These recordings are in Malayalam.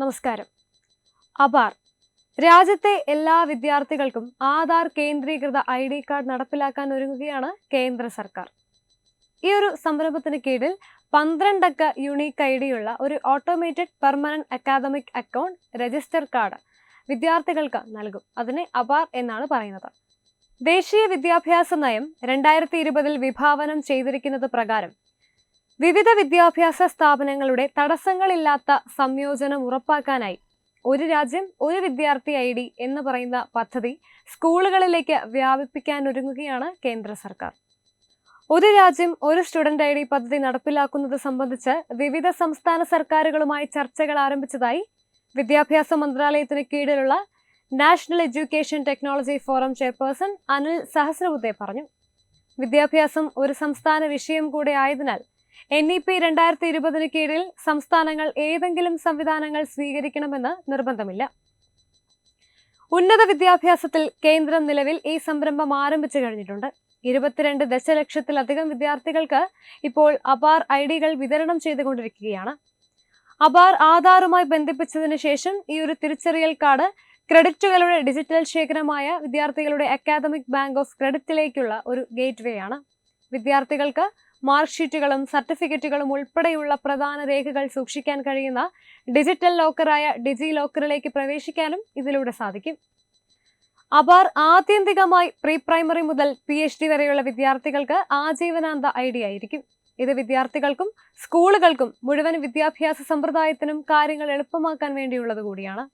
നമസ്കാരം. അബാർ രാജ്യത്തെ എല്ലാ വിദ്യാർത്ഥികൾക്കും ആധാർ കേന്ദ്രീകൃത ഐ ഡി കാർഡ് നടപ്പിലാക്കാൻ ഒരുങ്ങുകയാണ് കേന്ദ്ര സർക്കാർ. ഈ ഒരു സംരംഭത്തിന് കീഴിൽ പന്ത്രണ്ടക്ക യുണീക്ക് ഐ ഡിയുള്ള ഒരു automated permanent academic account register card വിദ്യാർത്ഥികൾക്ക് നൽകും. അതിനെ അബാർ എന്നാണ് പറയുന്നത്. ദേശീയ വിദ്യാഭ്യാസ നയം രണ്ടായിരത്തി ഇരുപതിൽ വിഭാവനം ചെയ്തിരിക്കുന്നത് പ്രകാരം വിവിധ വിദ്യാഭ്യാസ സ്ഥാപനങ്ങളുടെ തടസ്സങ്ങളില്ലാത്ത സംയോജനം ഉറപ്പാക്കാനായി ഒരു രാജ്യം ഒരു വിദ്യാർത്ഥി ഐ ഡി എന്ന് പറയുന്ന പദ്ധതി സ്കൂളുകളിലേക്ക് വ്യാപിപ്പിക്കാനൊരുങ്ങുകയാണ് കേന്ദ്ര സർക്കാർ. ഒരു രാജ്യം ഒരു സ്റ്റുഡന്റ് ഐ ഡി പദ്ധതി നടപ്പിലാക്കുന്നത് സംബന്ധിച്ച് വിവിധ സംസ്ഥാന സർക്കാരുകളുമായി ചർച്ചകൾ ആരംഭിച്ചതായി വിദ്യാഭ്യാസ മന്ത്രാലയത്തിന് കീഴിലുള്ള national education technology forum chairperson Anil Sahasrabudhe പറഞ്ഞു. വിദ്യാഭ്യാസം ഒരു സംസ്ഥാന വിഷയം കൂടെ ആയതിനാൽ എൻ ഇ പി രണ്ടായിരത്തി ഇരുപതിന് കീഴിൽ സംസ്ഥാനങ്ങൾ ഏതെങ്കിലും സംവിധാനങ്ങൾ സ്വീകരിക്കണമെന്ന് നിർബന്ധമില്ല. ഉന്നത വിദ്യാഭ്യാസത്തിൽ കേന്ദ്രം നിലവിൽ ഈ സംരംഭം ആരംഭിച്ചു കഴിഞ്ഞിട്ടുണ്ട്. ഇരുപത്തിരണ്ട് ദശലക്ഷത്തിലധികം വിദ്യാർത്ഥികൾക്ക് ഇപ്പോൾ അപാർ ഐ ഡികൾ വിതരണം ചെയ്തുകൊണ്ടിരിക്കുകയാണ്. അപാർ ആധാറുമായി ബന്ധിപ്പിച്ചതിന് ശേഷം ഈ ഒരു തിരിച്ചറിയൽ കാർഡ് ക്രെഡിറ്റുകളുടെ ഡിജിറ്റൽ ശേഖരമായ വിദ്യാർത്ഥികളുടെ അക്കാദമിക് ബാങ്ക് ഓഫ് ക്രെഡിറ്റിലേക്കുള്ള ഒരു ഗേറ്റ്വേ ആണ് വിദ്യാർത്ഥികൾക്ക് മാർക്ക് ഷീറ്റുകളും സർട്ടിഫിക്കറ്റുകളും ഉൾപ്പെടെയുള്ള പ്രധാന രേഖകൾ സൂക്ഷിക്കാൻ കഴിയുന്ന ഡിജിറ്റൽ ലോക്കറായ ഡിജി ലോക്കറിലേക്ക് പ്രവേശിക്കാനും ഇതിലൂടെ സാധിക്കും. അബാർ ആത്യന്തികമായി പ്രീ പ്രൈമറി മുതൽ പി എച്ച് ഡി വരെയുള്ള വിദ്യാർത്ഥികൾക്ക് ആജീവനാന്ത ഐ ഡി ആയിരിക്കും. ഇത് വിദ്യാർത്ഥികൾക്കും സ്കൂളുകൾക്കും മുഴുവൻ വിദ്യാഭ്യാസ സമ്പ്രദായത്തിനും കാര്യങ്ങൾ എളുപ്പമാക്കാൻ വേണ്ടിയുള്ളത് കൂടിയാണ്.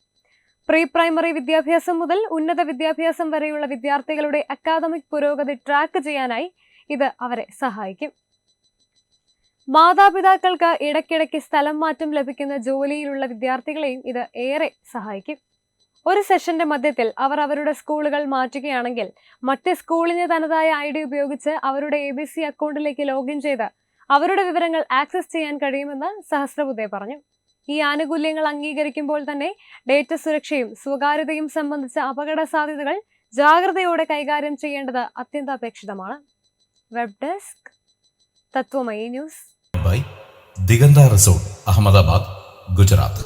പ്രീ പ്രൈമറി വിദ്യാഭ്യാസം മുതൽ ഉന്നത വിദ്യാഭ്യാസം വരെയുള്ള വിദ്യാർത്ഥികളുടെ അക്കാദമിക് പുരോഗതി ട്രാക്ക് ചെയ്യാനായി ഇത് അവരെ സഹായിക്കും. മാതാപിതാക്കൾക്ക് ഇടയ്ക്കിടയ്ക്ക് സ്ഥലം മാറ്റം ലഭിക്കുന്ന ജോലിയിലുള്ള വിദ്യാർത്ഥികളെയും ഇത് ഏറെ സഹായിക്കും. ഒരു സെഷന്റെ മധ്യത്തിൽ അവർ അവരുടെ സ്കൂളുകൾ മാറ്റുകയാണെങ്കിൽ മറ്റ് സ്കൂളിന് തനതായ ഐ ഡി ഉപയോഗിച്ച് അവരുടെ എ ബി സി അക്കൗണ്ടിലേക്ക് ലോഗിൻ ചെയ്ത് അവരുടെ വിവരങ്ങൾ ആക്സസ് ചെയ്യാൻ കഴിയുമെന്ന് സഹസ്രബുദ്ധെ പറഞ്ഞു. ഈ ആനുകൂല്യങ്ങൾ അംഗീകരിക്കുമ്പോൾ തന്നെ ഡേറ്റ സുരക്ഷയും സ്വകാര്യതയും സംബന്ധിച്ച അപകട സാധ്യതകൾ ജാഗ്രതയോടെ കൈകാര്യം ചെയ്യേണ്ടത് അത്യന്താപേക്ഷിതമാണ്. Web desk Tattvamayi news. By Digantha resort Ahmedabad Gujarat.